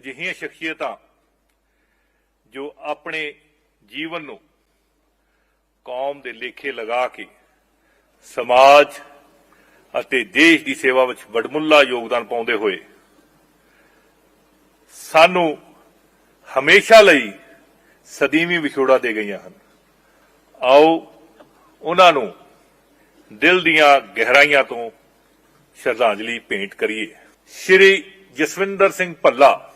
ਅਜਿਹੀਆਂ ਸ਼ਖਸੀਅਤਾਂ ਜੋ ਆਪਣੇ ਜੀਵਨ ਨੂੰ ਕੌਮ ਦੇ ਲੇਖੇ ਲਗਾ ਕੇ ਸਮਾਜ ਅਤੇ ਦੇਸ਼ ਦੀ ਸੇਵਾ ਵਿੱਚ ਵਡਮੁੱਲਾ ਯੋਗਦਾਨ ਪਾਉਂਦੇ ਹੋਏ ਸਾਨੂੰ ਹਮੇਸ਼ਾ ਲਈ ਸਦੀਵੀ ਵਿਛੋੜਾ ਦੇ ਗਈਆਂ ਹਨ। ਆਓ ਉਹਨਾਂ ਨੂੰ ਦਿਲ ਦੀਆਂ ਗਹਿਰਾਈਆਂ ਤੋਂ ਸ਼ਰਧਾਂਜਲੀ ਭੇਂਟ ਕਰੀਏ। ਸ਼੍ਰੀ ਜਸਵਿੰਦਰ ਸਿੰਘ ਭੱਲਾ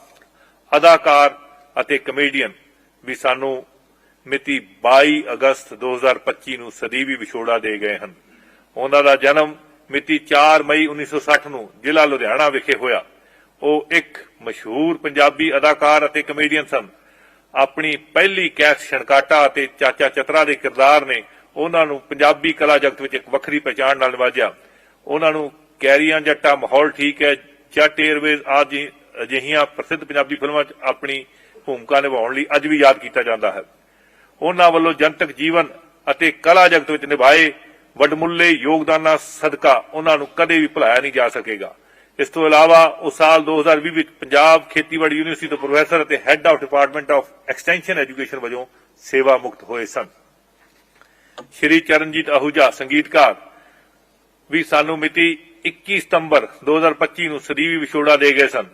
ਅਦਾਕਾਰ ਅਤੇ ਕਮੇਡੀਅਨ ਵੀ ਸਾਨੂੰ ਮਿਤੀ 22 ਅਗਸਤ 2025 ਨੂੰ ਸਦੀਵੀ ਵਿਛੋੜਾ ਦੇ ਗਏ ਹਨ। ਉਹਨਾਂ ਦਾ ਜਨਮ ਮਿਤੀ 4 ਮਈ 1960 ਨੂੰ ਜ਼ਿਲ੍ਹਾ ਲੁਧਿਆਣਾ ਵਿਖੇ ਹੋਇਆ। ਉਹ ਇੱਕ ਮਸ਼ਹੂਰ ਪੰਜਾਬੀ ਅਦਾਕਾਰ ਅਤੇ ਕਮੇਡੀਅਨ ਸਨ। ਆਪਣੀ ਪਹਿਲੀ ਕੈਸ ਛਣਕਾਟਾ ਅਤੇ ਚਾਚਾ ਚਤਰਾ ਦੇ ਕਿਰਦਾਰ ਨੇ ਉਹਨਾਂ ਨੂੰ ਪੰਜਾਬੀ ਕਲਾ ਜਗਤ ਵਿੱਚ ਇੱਕ ਵੱਖਰੀ ਪਛਾਣ ਨਾਲ ਨਿਵਾਜਿਆ। ਉਹਨਾਂ ਨੂੰ ਕੈਰੀਆਂ ਜੱਟਾ ਮਾਹੌਲ ਠੀਕ ਹੈ, ਜੱਟ 에ਅਰਵੇਜ਼ ਆਦਿ ਅਜਿਹੀਆਂ ਪ੍ਰਸਿੱਧ ਪੰਜਾਬੀ ਫਿਲਮਾਂ 'ਚ ਆਪਣੀ ਭੂਮਿਕਾ ਨਿਭਾਉਣ ਲਈ ਅੱਜ ਵੀ ਯਾਦ ਕੀਤਾ ਜਾਂਦਾ ਹੈ। ਉਹਨਾਂ ਵੱਲੋਂ ਜਨਤਕ ਜੀਵਨ ਅਤੇ ਕਲਾ ਜਗਤ ਵਿੱਚ ਨਿਭਾਏ ਵਡਮੁੱਲੇ ਯੋਗਦਾਨਾਂ ਸਦਕਾ ਉਹਨਾਂ ਨੂੰ ਕਦੇ ਵੀ ਭੁਲਾਇਆ ਨਹੀਂ ਜਾ ਸਕੇਗਾ। ਇਸ ਤੋਂ ਇਲਾਵਾ ਉਹ ਸਾਲ 2020 ਵਿੱਚ ਪੰਜਾਬ ਖੇਤੀਬਾੜੀ ਯੂਨੀਵਰਸਿਟੀ ਤੋਂ ਪ੍ਰੋਫੈਸਰ ਅਤੇ head of department of extension education ਵਜੋਂ ਸੇਵਾ ਮੁਕਤ ਹੋਏ ਸਨ। ਸ਼੍ਰੀ ਚਰਨਜੀਤ ਅਹੂਜਾ ਸੰਗੀਤਕਾਰ ਵੀ ਸਾਨੂੰ ਮਿਤੀ 21 ਸਤੰਬਰ 2025 ਨੂੰ ਸਦੀਵੀ ਵਿਛੋੜਾ ਦੇ ਗਏ ਸਨ।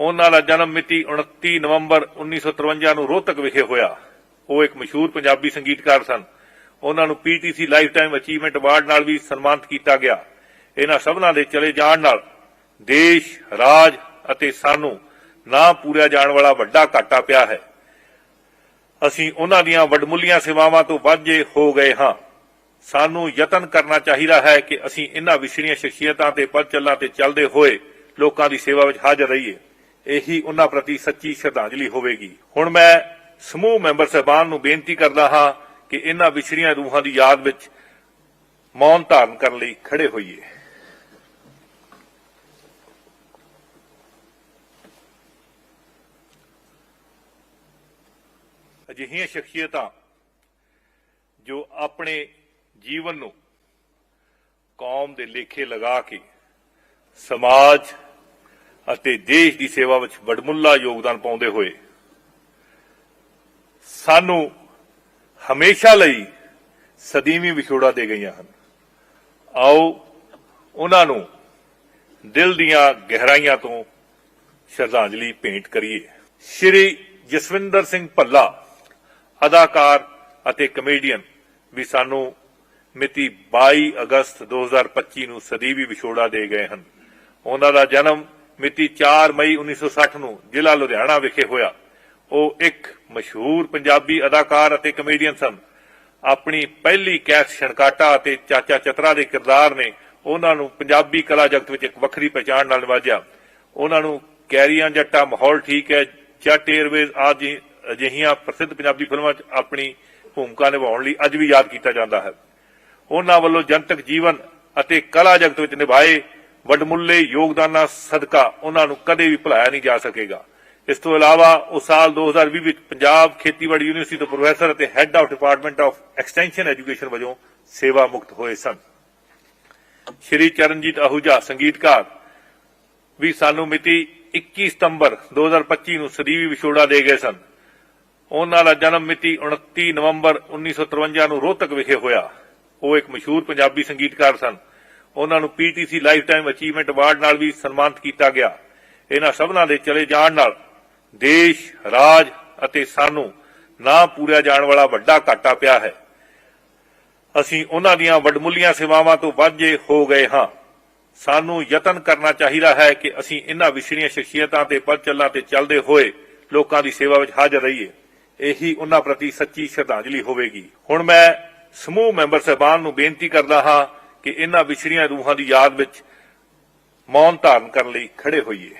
ਉਹਨਾਂ ਦਾ ਜਨਮ ਮਿਤੀ 29 ਨਵੰਬਰ 1953 ਨੂੰ ਰੋਹਤਕ ਵਿਖੇ ਹੋਇਆ। ਉਹ ਇੱਕ ਮਸ਼ਹੂਰ ਪੰਜਾਬੀ ਸੰਗੀਤਕਾਰ ਸਨ। ਉਹਨਾਂ ਨੂੰ PTC lifetime achievement award ਨਾਲ ਵੀ ਸਨਮਾਨਿਤ ਕੀਤਾ ਗਿਆ। ਇਹਨਾਂ ਸਭਨਾਂ ਦੇ ਚਲੇ ਜਾਣ ਨਾਲ ਦੇਸ਼, ਰਾਜ ਅਤੇ ਸਾਨੂੰ ਨਾ ਪੂਰਿਆ ਜਾਣ ਵਾਲਾ ਵੱਡਾ ਘਾਟਾ ਪਿਆ ਹੈ। ਅਸੀਂ ਉਹਨਾਂ ਦੀਆਂ ਵਡਮੁੱਲੀਆਂ ਸੇਵਾਵਾਂ ਤੋਂ ਵਾਂਝੇ ਹੋ ਗਏ ਹਾਂ। ਸਾਨੂੰ ਯਤਨ ਕਰਨਾ ਚਾਹੀਦਾ ਹੈ ਕਿ ਅਸੀਂ ਇਹਨਾਂ ਵਿਛੜੀਆਂ ਸ਼ਖਸੀਅਤਾਂ ਤੇ ਪਦ ਚੱਲਾਂ ਤੇ ਚੱਲਦੇ ਹੋਏ ਲੋਕਾਂ ਦੀ ਸੇਵਾ ਵਿੱਚ ਹਾਜ਼ਰ ਰਹੀਏ। ਇਹੀ ਉਹਨਾਂ ਪ੍ਰਤੀ ਸੱਚੀ ਸ਼ਰਧਾਂਜਲੀ ਹੋਵੇਗੀ। ਹੁਣ ਮੈਂ ਸਮੂਹ ਮੈਂਬਰ ਸਹਿਬਾਨ ਨੂੰ ਬੇਨਤੀ ਕਰਦਾ ਹਾਂ ਕਿ ਇਹਨਾਂ ਵਿਛੜੀਆਂ ਰੂਹਾਂ ਦੀ ਯਾਦ ਵਿੱਚ ਮੌਨ ਧਾਰਨ ਕਰਨ ਲਈ ਖੜੇ ਹੋਈਏ। ਅਜਿਹੀਆਂ ਸ਼ਖਸੀਅਤਾਂ ਜੋ ਆਪਣੇ ਜੀਵਨ ਨੂੰ ਕੌਮ ਦੇ ਲੇਖੇ ਲਗਾ ਕੇ ਸਮਾਜ ਅਤੇ ਦੇਸ਼ ਦੀ ਸੇਵਾ ਵਿੱਚ ਵਡਮੁੱਲਾ ਯੋਗਦਾਨ ਪਾਉਂਦੇ ਹੋਏ ਸਾਨੂੰ ਹਮੇਸ਼ਾ ਲਈ ਸਦੀਵੀ ਵਿਛੋੜਾ ਦੇ ਗਈਆਂ ਹਨ। ਆਓ ਉਹਨਾਂ ਨੂੰ ਦਿਲ ਦੀਆਂ ਗਹਿਰਾਈਆਂ ਤੋਂ ਸ਼ਰਧਾਂਜਲੀ ਭੇਂਟ ਕਰੀਏ। ਸ਼੍ਰੀ ਜਸਵਿੰਦਰ ਸਿੰਘ ਭੱਲਾ, ਅਦਾਕਾਰ ਅਤੇ ਕਮੇਡੀਅਨ ਵੀ ਸਾਨੂੰ ਮਿਤੀ 22 ਅਗਸਤ 2025 ਨੂੰ ਸਦੀਵੀ ਵਿਛੋੜਾ ਦੇ ਗਏ ਹਨ। ਉਹਨਾਂ ਦਾ ਜਨਮ ਮਿਤੀ 4 ਮਈ 1960 ਨੂੰ ਜ਼ਿਲ੍ਹਾ ਲੁਧਿਆਣਾ ਵਿਖੇ ਹੋਇਆ। ਉਹ ਇੱਕ ਮਸ਼ਹੂਰ ਪੰਜਾਬੀ ਅਦਾਕਾਰ ਅਤੇ ਕਮੇਡੀਅਨ ਸਨ। ਆਪਣੀ ਪਹਿਲੀ ਕੈਸ ਛਣਕਾਟਾ ਅਤੇ ਚਾਚਾ ਚਤਰਾ ਦੇ ਕਿਰਦਾਰ ਨੇ ਉਹਨਾਂ ਨੂੰ ਪੰਜਾਬੀ ਕਲਾ ਜਗਤ ਵਿੱਚ ਇੱਕ ਵੱਖਰੀ ਪਛਾਣ ਨਾਲ ਨਿਵਾਜਿਆ। ਉਹਨਾਂ ਨੂੰ ਕੈਰੀਆਂ ਜੱਟਾ ਮਾਹੌਲ ਠੀਕ ਹੈ, ਜੱਟ 에ਅਰਵੇਜ਼ ਆਦਿ ਅਜਿਹੀਆਂ ਪ੍ਰਸਿੱਧ ਪੰਜਾਬੀ ਫਿਲਮਾਂ 'ਚ ਆਪਣੀ ਭੂਮਿਕਾ ਨਿਭਾਉਣ ਲਈ ਅੱਜ ਵੀ ਯਾਦ ਕੀਤਾ ਜਾਂਦਾ ਹੈ। ਉਹਨਾਂ ਵੱਲੋਂ ਜਨਤਕ ਜੀਵਨ ਅਤੇ ਕਲਾ ਜਗਤ ਵਿੱਚ ਨਿਭਾਏ ਵਡਮੁੱਲੇ ਯੋਗਦਾਨਾਂ ਸਦਕਾ ਉਹਨਾਂ ਨੂੰ ਕਦੇ ਵੀ ਭੁਲਾਇਆ ਨਹੀਂ ਜਾ ਸਕੇਗਾ। ਇਸ ਤੋਂ ਇਲਾਵਾ ਉਹ ਸਾਲ 2020 ਵਿੱਚ ਪੰਜਾਬ ਖੇਤੀਬਾੜੀ ਯੂਨੀਵਰਸਿਟੀ ਤੋਂ ਪ੍ਰੋਫੈਸਰ ਅਤੇ head of department of extension education ਵਜੋਂ ਸੇਵਾ ਮੁਕਤ ਹੋਏ ਸਨ। ਸ਼੍ਰੀ ਚਰਨਜੀਤ ਅਹੂਜਾ, ਸੰਗੀਤਕਾਰ, ਵੀ ਸਾਨੂੰ ਮਿਤੀ 21 ਸਤੰਬਰ 2025 ਨੂੰ ਸਦੀਵੀ ਵਿਛੋੜਾ ਦੇ ਗਏ ਸਨ। ਉਹਨਾਂ ਦਾ ਜਨਮ ਮਿਤੀ 29 ਨਵੰਬਰ 1953 ਨੂੰ ਰੋਹਤਕ ਵਿਖੇ ਹੋਇਆ। ਉਹ ਇੱਕ ਮਸ਼ਹੂਰ ਪੰਜਾਬੀ ਸੰਗੀਤਕਾਰ ਸਨ। ਉਹਨਾਂ ਨੂੰ PTC lifetime achievement award ਨਾਲ ਵੀ ਸਨਮਾਨਿਤ ਕੀਤਾ ਗਿਆ। ਇਹਨਾਂ ਸਭਨਾਂ ਦੇ ਚਲੇ ਜਾਣ ਨਾਲ ਦੇਸ਼, ਰਾਜ ਅਤੇ ਸਾਨੂੰ ਨਾ ਪੂਰਿਆ ਜਾਣ ਵਾਲਾ ਵੱਡਾ ਘਾਟਾ ਪਿਆ ਹੈ। ਅਸੀਂ ਉਹਨਾਂ ਦੀਆਂ ਵਡਮੁੱਲੀਆਂ ਸੇਵਾਵਾਂ ਤੋਂ ਵਾਂਝੇ ਹੋ ਗਏ ਹਾਂ। ਸਾਨੂੰ ਯਤਨ ਕਰਨਾ ਚਾਹੀਦਾ ਹੈ ਕਿ ਅਸੀਂ ਇਹਨਾਂ ਵਿਛੜੀਆਂ ਸ਼ਖਸੀਅਤਾਂ ਤੇ ਪਦ ਤੇ ਚੱਲਦੇ ਹੋਏ ਲੋਕਾਂ ਦੀ ਸੇਵਾ ਵਿੱਚ ਹਾਜ਼ਰ ਰਹੀਏ। ਇਹੀ ਉਹਨਾਂ ਪ੍ਰਤੀ ਸੱਚੀ ਸ਼ਰਧਾਂਜਲੀ ਹੋਵੇਗੀ। ਹੁਣ ਮੈਂ ਸਮੂਹ ਮੈਂਬਰ ਸਹਿਬਾਨ ਨੂੰ ਬੇਨਤੀ ਕਰਦਾ ਹਾਂ ਕਿ ਇਹਨਾਂ ਵਿਛੜੀਆਂ ਰੂਹਾਂ ਦੀ ਯਾਦ ਵਿੱਚ ਮੌਨ ਧਾਰਨ ਕਰਨ ਲਈ ਖੜੇ ਹੋਈਏ।